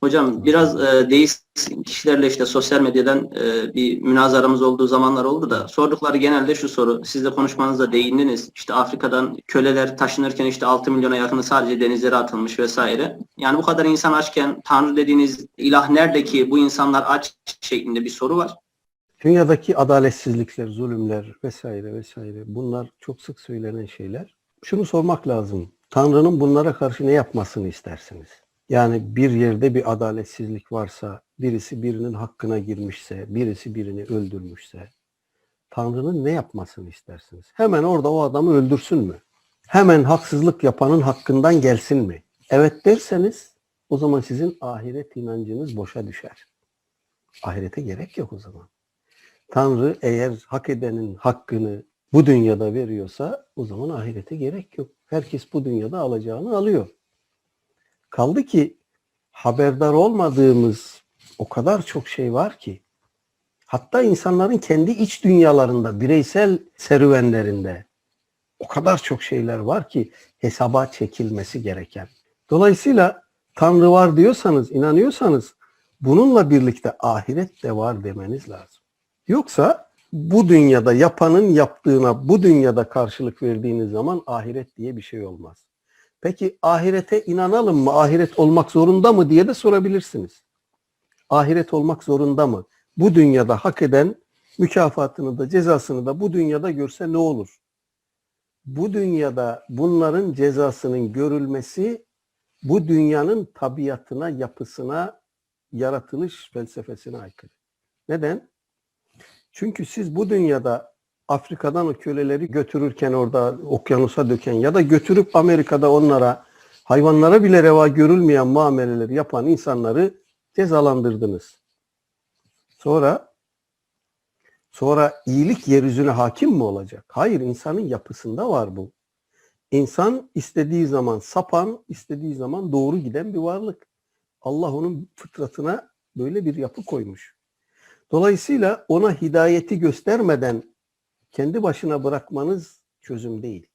Hocam biraz e, deist kişilerle işte sosyal medyadan e, bir münazaramız olduğu zamanlar oldu da sordukları genelde şu soru. Siz de konuşmanızda değindiniz. İşte Afrika'dan köleler taşınırken işte 6 milyona yakını sadece denizlere atılmış vesaire. Yani bu kadar insan açken Tanrı dediğiniz ilah nerede ki bu insanlar aç şeklinde bir soru var. Dünyadaki adaletsizlikler, zulümler vesaire vesaire bunlar çok sık söylenen şeyler. Şunu sormak lazım. Tanrı'nın bunlara karşı ne yapmasını istersiniz? Yani bir yerde bir adaletsizlik varsa, birisi birinin hakkına girmişse, birisi birini öldürmüşse, Tanrı'nın ne yapmasını istersiniz? Hemen orada o adamı öldürsün mü? Hemen haksızlık yapanın hakkından gelsin mi? Evet derseniz o zaman sizin ahiret inancınız boşa düşer. Ahirete gerek yok o zaman. Tanrı eğer hak edenin hakkını bu dünyada veriyorsa o zaman ahirete gerek yok. Herkes bu dünyada alacağını alıyor. Kaldı ki haberdar olmadığımız o kadar çok şey var ki hatta insanların kendi iç dünyalarında, bireysel serüvenlerinde o kadar çok şeyler var ki hesaba çekilmesi gereken. Dolayısıyla Tanrı var diyorsanız, inanıyorsanız bununla birlikte ahiret de var demeniz lazım. Yoksa bu dünyada yapanın yaptığına bu dünyada karşılık verdiğiniz zaman ahiret diye bir şey olmaz. Peki ahirete inanalım mı? Ahiret olmak zorunda mı diye de sorabilirsiniz. Ahiret olmak zorunda mı? Bu dünyada hak eden mükafatını da cezasını da bu dünyada görse ne olur? Bu dünyada bunların cezasının görülmesi bu dünyanın tabiatına, yapısına, yaratılış felsefesine aykırı. Neden? Çünkü siz bu dünyada Afrika'dan o köleleri götürürken orada okyanusa döken ya da götürüp Amerika'da onlara hayvanlara bile reva görülmeyen muameleleri yapan insanları cezalandırdınız. Sonra sonra iyilik yeryüzüne hakim mi olacak? Hayır, insanın yapısında var bu. İnsan istediği zaman sapan, istediği zaman doğru giden bir varlık. Allah onun fıtratına böyle bir yapı koymuş. Dolayısıyla ona hidayeti göstermeden kendi başına bırakmanız çözüm değil.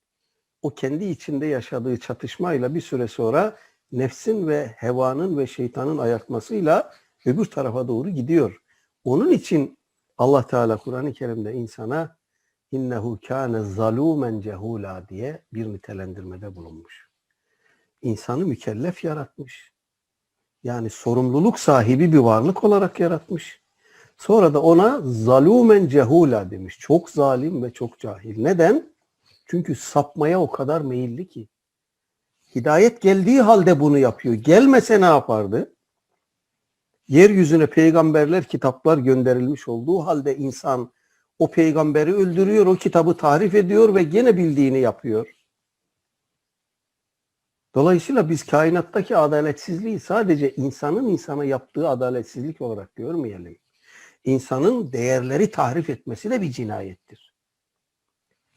O kendi içinde yaşadığı çatışmayla bir süre sonra nefsin ve hevanın ve şeytanın ayartmasıyla öbür tarafa doğru gidiyor. Onun için Allah Teala Kur'an-ı Kerim'de insana innehu kâne zalûmen cehûlâ diye bir nitelendirmede bulunmuş. İnsanı mükellef yaratmış. Yani sorumluluk sahibi bir varlık olarak yaratmış. Sonra da ona zalumen cehula demiş. Çok zalim ve çok cahil. Neden? Çünkü sapmaya o kadar meyilli ki. Hidayet geldiği halde bunu yapıyor. Gelmese ne yapardı? Yeryüzüne peygamberler, kitaplar gönderilmiş olduğu halde insan o peygamberi öldürüyor, o kitabı tarif ediyor ve gene bildiğini yapıyor. Dolayısıyla biz kainattaki adaletsizliği sadece insanın insana yaptığı adaletsizlik olarak görmeyelim insanın değerleri tahrif etmesi de bir cinayettir.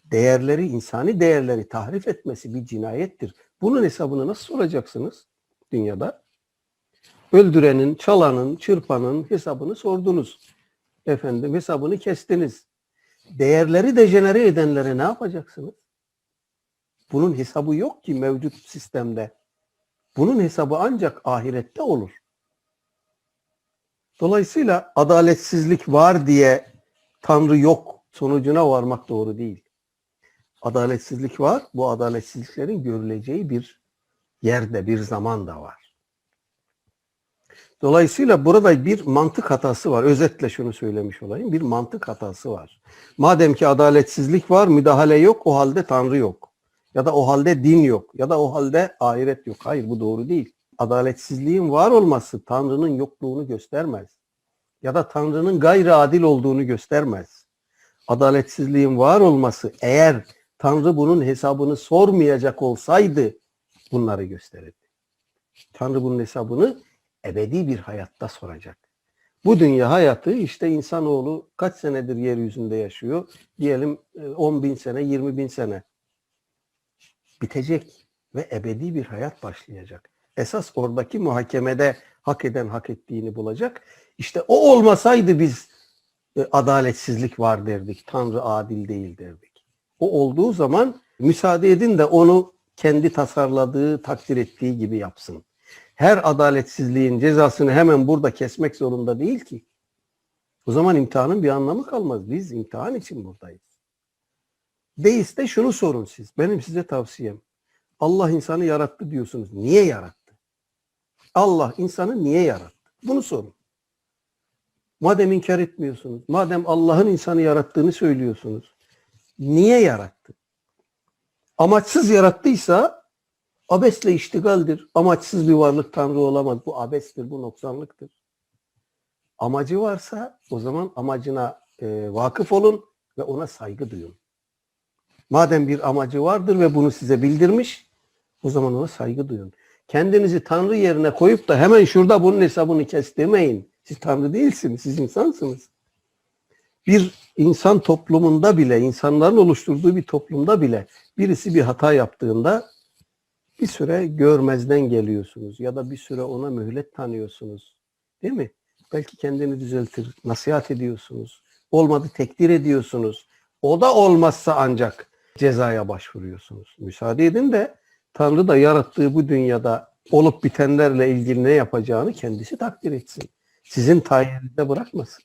Değerleri, insani değerleri tahrif etmesi bir cinayettir. Bunun hesabını nasıl soracaksınız dünyada? Öldürenin, çalanın, çırpanın hesabını sordunuz. Efendim hesabını kestiniz. Değerleri dejenere edenlere ne yapacaksınız? Bunun hesabı yok ki mevcut sistemde. Bunun hesabı ancak ahirette olur. Dolayısıyla adaletsizlik var diye Tanrı yok sonucuna varmak doğru değil. Adaletsizlik var. Bu adaletsizliklerin görüleceği bir yerde, bir zaman da var. Dolayısıyla burada bir mantık hatası var. Özetle şunu söylemiş olayım. Bir mantık hatası var. Madem ki adaletsizlik var, müdahale yok, o halde Tanrı yok. Ya da o halde din yok. Ya da o halde ahiret yok. Hayır bu doğru değil adaletsizliğin var olması Tanrı'nın yokluğunu göstermez. Ya da Tanrı'nın gayri adil olduğunu göstermez. Adaletsizliğin var olması eğer Tanrı bunun hesabını sormayacak olsaydı bunları gösterirdi. Tanrı bunun hesabını ebedi bir hayatta soracak. Bu dünya hayatı işte insanoğlu kaç senedir yeryüzünde yaşıyor? Diyelim 10 bin sene, 20 bin sene. Bitecek ve ebedi bir hayat başlayacak esas oradaki muhakemede hak eden hak ettiğini bulacak. İşte o olmasaydı biz e, adaletsizlik var derdik. Tanrı adil değil derdik. O olduğu zaman müsaade edin de onu kendi tasarladığı, takdir ettiği gibi yapsın. her adaletsizliğin cezasını hemen burada kesmek zorunda değil ki. O zaman imtihanın bir anlamı kalmaz. Biz imtihan için buradayız. Deiste şunu sorun siz. Benim size tavsiyem. Allah insanı yarattı diyorsunuz. Niye yarattı? Allah insanı niye yarattı? Bunu sorun. Madem inkar etmiyorsunuz, madem Allah'ın insanı yarattığını söylüyorsunuz, niye yarattı? Amaçsız yarattıysa abesle iştigaldir. Amaçsız bir varlık Tanrı olamaz. Bu abestir, bu noksanlıktır. Amacı varsa o zaman amacına e, vakıf olun ve ona saygı duyun. Madem bir amacı vardır ve bunu size bildirmiş, o zaman ona saygı duyun. Kendinizi Tanrı yerine koyup da hemen şurada bunun hesabını kes demeyin. Siz Tanrı değilsiniz, siz insansınız. Bir insan toplumunda bile, insanların oluşturduğu bir toplumda bile birisi bir hata yaptığında bir süre görmezden geliyorsunuz ya da bir süre ona mühlet tanıyorsunuz. Değil mi? Belki kendini düzeltir, nasihat ediyorsunuz. Olmadı tekdir ediyorsunuz. O da olmazsa ancak cezaya başvuruyorsunuz. Müsaade edin de Tanrı da yarattığı bu dünyada olup bitenlerle ilgili ne yapacağını kendisi takdir etsin. Sizin tayininize bırakmasın.